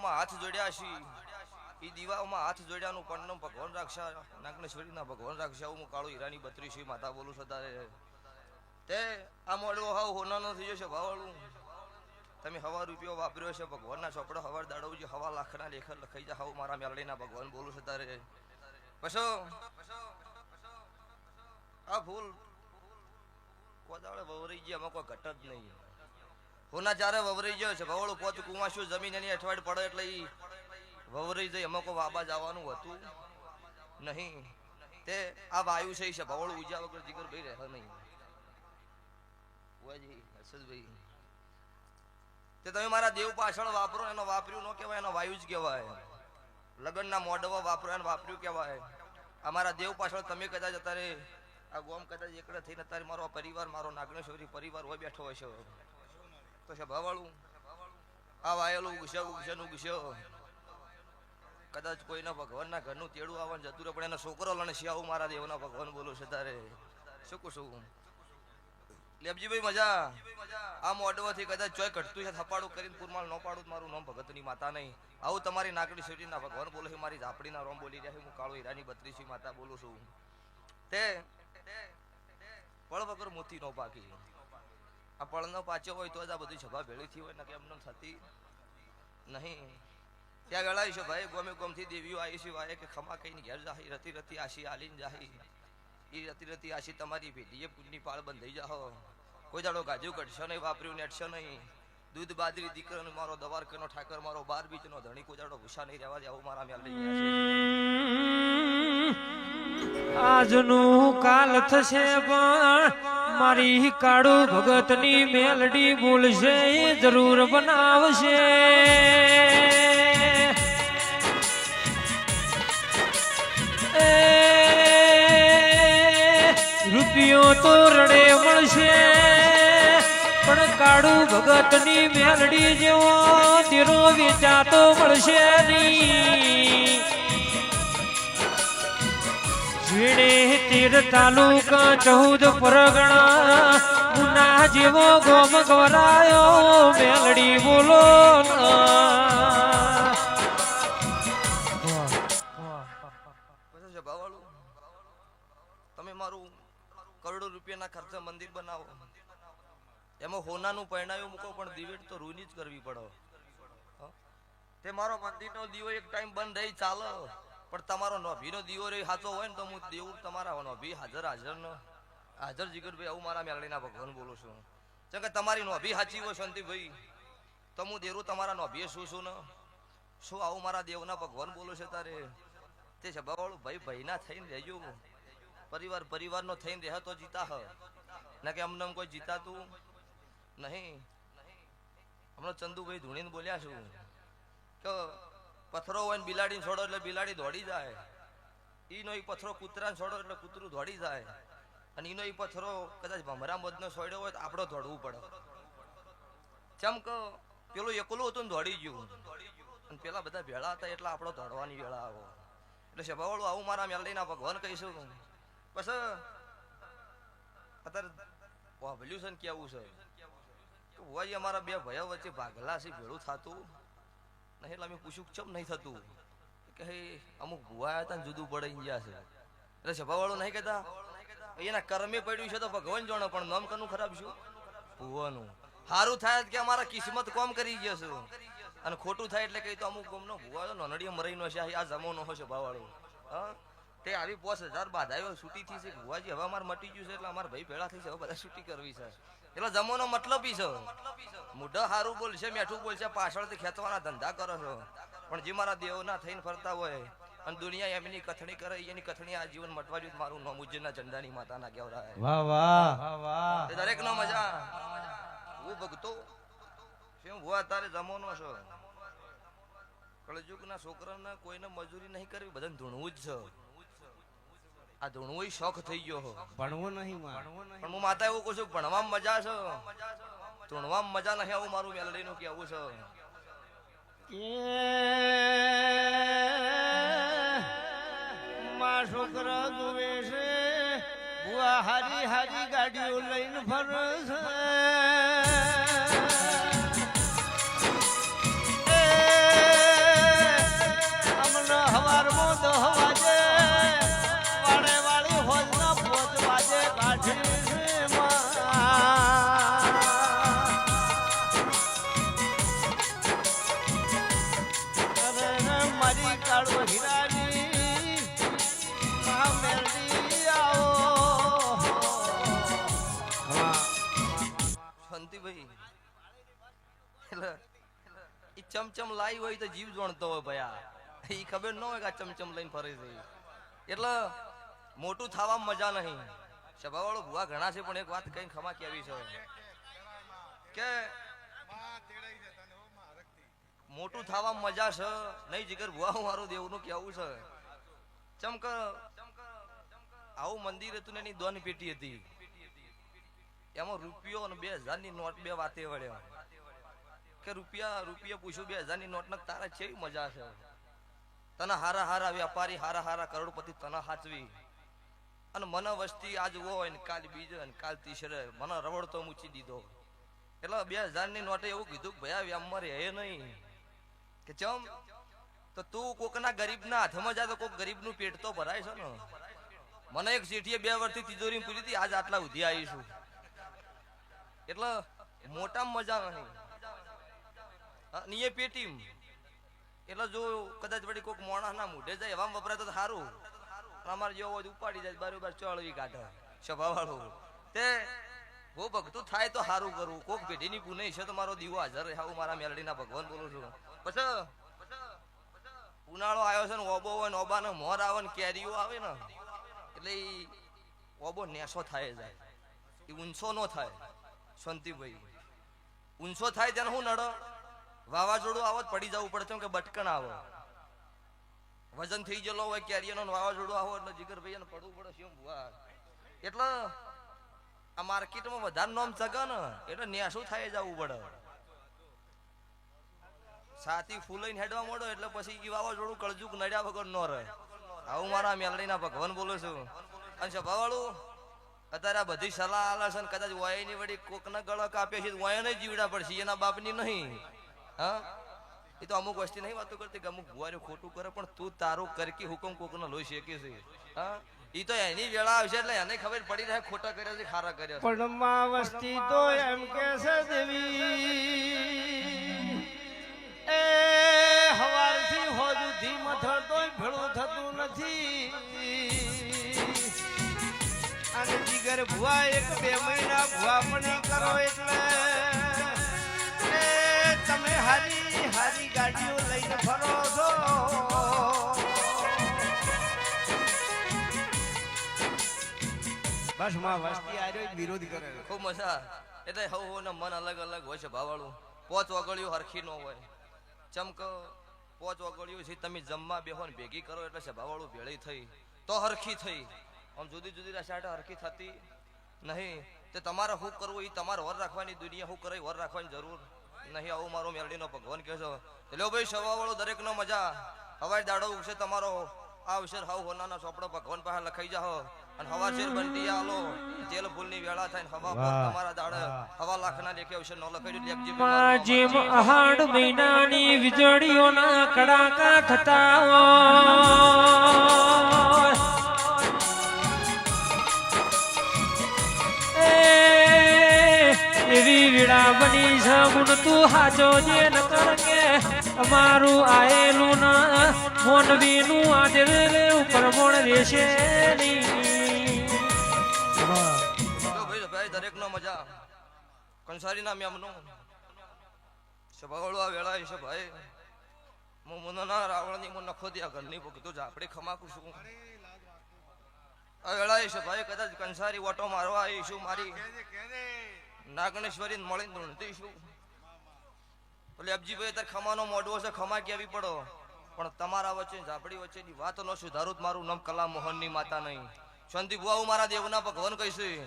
દીવાઓમાં હાથ જોડ્યા છે એ દીવાઓમાં હાથ જોડ્યાનું પણ ભગવાન રાખશા. નાગનેશ્વરીના ભગવાન રાખશે. હું કાળુ હીરાની બત્રી છે, માતા બોલું છું તારે. તે આ મોડવો હાવ હોનાનો થઈ જશે ભાવાળું. તમે હવા રૂપિયો વાપર્યો છે, ભગવાનના ચોપડો હવાર દાડવજી હવા લાખના લેખર લખાઈ જા, હાવ મારા મેલડીના ભગવાન બોલું છું તારે. પછો આ ફૂલ કોદાળે વવરી ગયા એમાં કોઈ ઘટ જ નહીં. હોના ચારે વવરી ગયો છે ભવળું પોચ કુવાશું જમીન એની અઠવાડ પડે એટલે ઈ વવરી જાય, એમાં વાબા જવાનું હતું નહીં. તે આ વાયુ છે છે ભવળું ઉજા વગર જીગર ભાઈ રહે નહીં. બુઆજી હર્ષદભાઈ. તે તમે મારા દેવ પાછળ વાપરો, એનો વાપર્યું ન કહેવાય, એનો વાયુ જ કહેવાય. લગ્નના મોડવા વાપરો, એનો વાપર્યું કહેવાય. અમારા દેવ પાછળ તમે કદાચ અત્યારે, આ ગોમ કદાચ એકડે થઈને અત્યારે મારો પરિવાર, મારો નાગણેશ્વરી પરિવાર હોય બેઠો હોય છે કોઈ ના વાયેલું ઉગશે ઉગશે ને કદાચ ભગવાનના ઘરનું તેડું આવવાનું જતું રહે પણ એનો છોકરો લણે શિયાવું મારા દેવના ભગવાન બોલું છે તારે. શું કહું શું લેબજીભાઈ, મજા? આ મોડવાથી કદાચ ચોય ઘટતું છે, થપાડું કરીને પુરમાલ ન પાડું મારું નામ ભગતની માતા નહીં. આવું તમારી નાગડી શેરીના ભગવાન બોલે છે, મારી ઝાપડીના રોમ બોલી રહ્યા છે, હું કાળો હીરાની બત્રીસી માતા બોલું છું. તે, પળ વગર મોતી નો પાકી. આ પળનો પાછો હોય તો જ આ બધી સભા ભેળી થઈ હોય ને કે એમને થતી નહીં. ત્યાં ગળાય છે ભાઈ, ગોમે ગોમથી દેવીઓ આવી છે વાય કે ખમા કહીને ઘેર જાહી, રતી રતી આશી આલીને જાહી. એ રતી રતી આશી તમારી ભેટીએ પૂજની પાળ બંધાઈ જાહો. કોઈ દાડો ગાજુ કટશો નહીં, વાપર્યું નેટશો નહીં. દૂધ બાદરી દીકરાનો મારો દવાર કનો ઠાકર, મારો બાર બીચનો ધણી, કોઈ દાડો ભૂસા નહીં રહેવા દેવું મારા મેલ લઈ આજનું કાલ થશે પણ મારી કાળુ ભગતની મેલડી બોલશે જરૂર બનાવશે. રૂપિયો તો રડે મળશે પણ કાળુ ભગતની મેલડી જેવો તેરો વેચાતો મળશે નહીં. ઝીણે તીર તાલુકા ચૌદ પરગણા. ગુના જેવો ગોમ ગવરાયો મેલડી બોલો તમે મારું કરોડો રૂપિયાના ખર્ચે મંદિર બનાવો. એમાં હોનાનું પરણાયું મૂકો, પણ દિવેટ તો રૂની જ કરવી પડે. તે મારો મંદિરનો દીવો એક ટાઈમ બંધ રહી, ચાલે. પણ તમારો નોભીનો દીવો રહી હાચો હોય ને તો હું દેવું તમારા નોભી હાજર હાજર ન હાજર જીગરભાઈ આવું મારા મેલડીના ભગવાન બોલું છું. જેમ કે તમારી નોભી સાચી હોય શાંતિભાઈ તો હું દેરું તમારા નોભીએ શું શું ને? શું આવું મારા દેવના ભગવાન બોલું છે તારે? તે સભાવાળું ભાઈ ભાઈના થઈને રહેજો. પરિવાર પરિવારનો થઈને રહે તો જીતા હ. ના કે અમને કોઈ જીતાતું નહીં. હમણાં ચંદુભાઈ ધૂણીને બોલ્યા છું. કે પથ્થરો હોય ને બિલાડીને છોડો એટલે બિલાડી દોડી જાય. ઈનો એ પથરો કૂતરાને છોડો એટલે કૂતરું દોડી જાય. અને ઈનો એ પથ્થરો કદાચ ભમરા મધનો છોડ્યો હોય તો આપણે દોડવું પડે. ચમ કે પેલું એકલું હતું ને દોડી ગયું. અને પેલા બધા ભેળા હતા એટલે આપણો દોડવાની વેળા આવો. એટલે સભાવાળું, આવું મારા મેલડીના ભગવાન કહીશું. બસ અત્યારે વાભલ્યું છે ને કેવું છે? કે ભુવાજી અમારા બે ભયો વચ્ચે ભાગલા છે, ભેળું થતું. એટલે અમે પૂછ્યું ચમ નહીં થતું? કે અમુક ભુવા આવ્યા હતા ને જુદું પડી ગયા છે. એટલે સભાવાળો નહીં કહેતા? એના કર્મે પડ્યું છે તો ભગવાન જાણે, પણ નામ કનું ખરાબ છું? ભુવાનું. સારું થાય કે અમારા કિસ્મત કોમ કરી ગયો છે. અને ખોટું થાય એટલે કહી તો અમુક ગમનો ભુવા તો મરી નો છે, આ જમોનો હશે ભાવાળો હા? તે આવી પોસ હજાર બાધાયો છૂટી થઈ છે. ભુવાજી હવે અમારે મટી ગયું છે એટલે અમારા ભાઈ ભેળા થઈ છે. હવે બધા છૂટી કરવી છે. એટલે જમોનો મતલબ ઈ છે. મુઢ હારું બોલશે મેઠું બોલશે પાછળથી ખેંચવાના ધંધા કરો છો. પણ જે મારા દેવના થઈને ફરતા હોય અને દુનિયા એમની કથણી કરે એની કથણી આ જીવન મટવા જોઈએ મારું નામ ઉજ્જૈનના ઝંડાની માતાના કહેવરાય વાહ વાહ. વાહ તે દરેક નો મજા. હું ભગતો શું ભુવા તારે જમોનો છો? કળજુગના છોકરાને કોઈને મજૂરી નહીં કરવી બધાને ધૂણવું જ છે. આ ધૂણવું શોખ થઈ ગયો હો. ભણવું નહીં પણ હું માતા એવું કહું છું ભણવામાં મજા છે. ધૂણવામાં મજા નહીં આવું મારું મેલડીનું કેવું છે. માં છોકરા જોવે છે બુઆ હારી હારી ગાડીઓ લઈને ફરે એટલે ઈ ચમચમ લાવી હોય તો જીવ જોણતો હોય ભયા. ઈ ખબર ન હોય કે ચમચમ લઈને ફરે છે એટલે મોટું થવા મજા નહીં. સભાવાળો ભુવા ઘણા છે, પણ એક વાત કઈ ખમા કેવી છે કે મોટું થવા મજા છે, નહીં જીગર ભુવા હું મારું દેવનું કેવું છે. ચમક આવું મંદિર હતું ને એની દોન પેટી હતી. એમાં રૂપિયો અને બે હજારની નોટ બે વાતે વળ્યા. કે રૂપિયા રૂપિયા પૂછ્યું બે હજારની નોટ ને તારા કેવી મજા છે? તને હારા હારા વેપારી હારા હારા કરોડપતિ તને હાચવી. અને મને વસ્તી આજ હોય ને કાલ બીજો ને કાલ તીસરે મને રવડતો મૂચી દીધો. એટલે બે હજારની નોટે એવું કીધું ભયા વ્યામમાં રહે નહીં. કે ચમ? તો તું કોકના ગરીબના હાથમાં જા તો કોક ગરીબનું પેટ તો ભરાય છે ને. મને એક ચીઠીએ બે વર્ષથી તિજોરી પૂરી હતી આજ આટલા ઉધી આવીશું. એટલે મોટા મજા નહીં. હા, ને એ પેટી એટલે જો કદાચ વળી કોઈક મોણા ના મૂઢે જાય એવા વપરાય તો સારું અમારે જેવો હોય ઉપાડી જાય, બરોબર ચળવી કાઢે સભા વાળું તે બહુ ભક્તું થાય તો સારું કરવું કોક પેઢીની પુનઈ છે તો મારો દીવો હાજર રહે. હું મારા મેલડીના ભગવાન બોલું છું. પછી ઉનાળો આવ્યો છે ને, ઓબો હોય ને, ઓબાને મોર આવે ને, કેરીઓ આવે ને, એટલે એ ઓબો નેસો થાય જાય. એ ઊંચો નો થાય શાંતિભાઈ ઊંચો થાય ત્યારે શું નડો. વાવાઝોડું આવો પડી જવું પડે કે બટકણ આવો. વજન થઈ ગયેલો હોય કેરીનો વાવાઝોડું આવો એટલે જીગર ભાઈ પડવું પડે શું ભુવા. એટલે આ માર્કેટમાં વધારે નોમ ચગે ને એટલે નેસું થાય જવું પડે. સાથી ફૂલાઈને હેડવા મોડો એટલે પછી ઈ વાવાઝોડું કળજુક નડ્યા વગર ન રહે. આવું મારા મેલડીના ભગવાન બોલું છું. અને સભાવાળું, અત્યારે બધી સલાહ આલે છે કદાચ વાયની વળી કોકના ગળક આપે છે વાય નહીં જીવડા પડશે, એના બાપની નહીં. હા? એ તો અમુક વસ્તી નહીં વાતો કરતી કે અમુક ભુવારીઓ ખોટું કરે, પણ તું તારો કરકી હુકમ કોકનો લોહી શેકે છે. હા? તો એની વેળા આવશે એટલે એને ખબર પડી રહે ખોટા કર્યા છે, ખારા કર્યા પણ માં વસ્તી તો એમ કે છે દેવી. એ હવારથી હોજુથી મથડતોય ભેળું થતું નથી. અને જીગર ભુવા એક બે મહિના ભુવા પણ કરો એટલે ગાડીઓ લઈને ફરો છો. બસમાં વસ્તી આર્યો વિરોધ કરે ખૂબ મજા. એટલે હવ હવ ને મન અલગ અલગ હોય છે ભાવાળું. પોચ વગળ્યું હરખી ન હોય. ચમક પોચ વગળ્યું છે, તમે જમવા બેહો ને ભેગી કરો એટલે છે ભાવાળું ભેળી થઈ. તો હરખી થઈ. આમ જુદી જુદી રસાટ હરખી થતી નહીં. તે તમારે શું કરવું એ તમારે વર રાખવાની દુનિયા, શું કરે વર રાખવાની જરૂર નહીં. આવું મારો મેરડીનો ભગવાન કહેશો એટલે ભાઈ સવાવાળો દરેકનો મજા. હવાઈ દાડો ઉગશે તમારો. આ અવસર હાવ હોનાના સોપડો ભગવાન પાસે લખાઈ જાઓ અને હવા શેર બનતી આલો. તેલ ફૂલની વેળા થાય ને હવા પર તમારા દાડે હવા લાખના લેખે અવસર ન લખાઈ લેપજી જીમ જેમ અહાડ મહિનાની વીજળીઓના કડાકા થતા એવી વીણા બની છે ગુણ તું હાજો જે ન કરકે. અમારું આયેલું ના, મોનવીનું આજે ઉપર મોણ રહેશે દરેકનો મજા કંસારીના મેમનો સભાવાળો આ વેળા છે ભાઈ હું મુનના રાવણની મુન નખો દ્યા ઘરની ભક્તો ઝાપડી ખમાકું છું આ વેળા છે ભાઈ કદાચ કંસારી ઓટો મારવા આવીશું મારી નાગણેશ્વરી મળીને ધૂણતીશું એટલે અબજીભાઈ તાર ખમાનો મોઢવો છે, ખમા કેવી પડો? પણ તમારા વચ્ચે ઝાપડી વચ્ચેની વાતનો સુધારું જ મારું નામ કલા મોહનની માતા નહીં. શાંતિ બુઆ મારા દેવના ભગવાન કહીશું.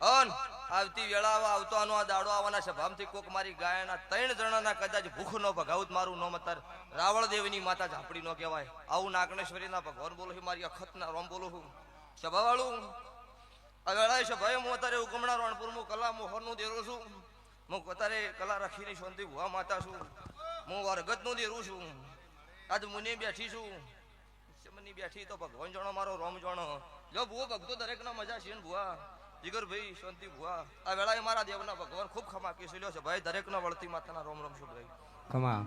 અન આવતી વેળા આવતો આનો આ દાડો આવવાના છે ભામથી કોક મારી ગાયના ત્રણ જણાના કદાચ ભૂખ નો ભગાવું મારું નામ અત્યારે રાવળ દેવની માતા ઝાપડી નો કહેવાય. આવું નાગણેશ્વરીના ભગવાન બોલું છું, મારી અખતના રોમ બોલું છું. સભાવાળું વેળાએ ભાઈ હું અત્યારે ઉગમણા રણપુર હું કલા મોહનનું દેરો છું. હું અત્યારે કલા રાખીની શાંતિ ભુવા માતા છું. હું વરગતનું દેરું છું. આજ મુનિ બેઠી છું. શમની બેઠી તો ભગવાન જાણો મારો રોમ જાણો. જો ભુવો ભક્તો દરેકના મજા છે ને ભુવા. જીગર ભાઈ, શાંતિ ભુવા. આ વેળાએ મારા દેવના ભગવાન ખૂબ ખમા કેસી લ્યો છે ભાઈ, દરેકના વળતી માતાના રોમ રોમ છું ભાઈ ખમા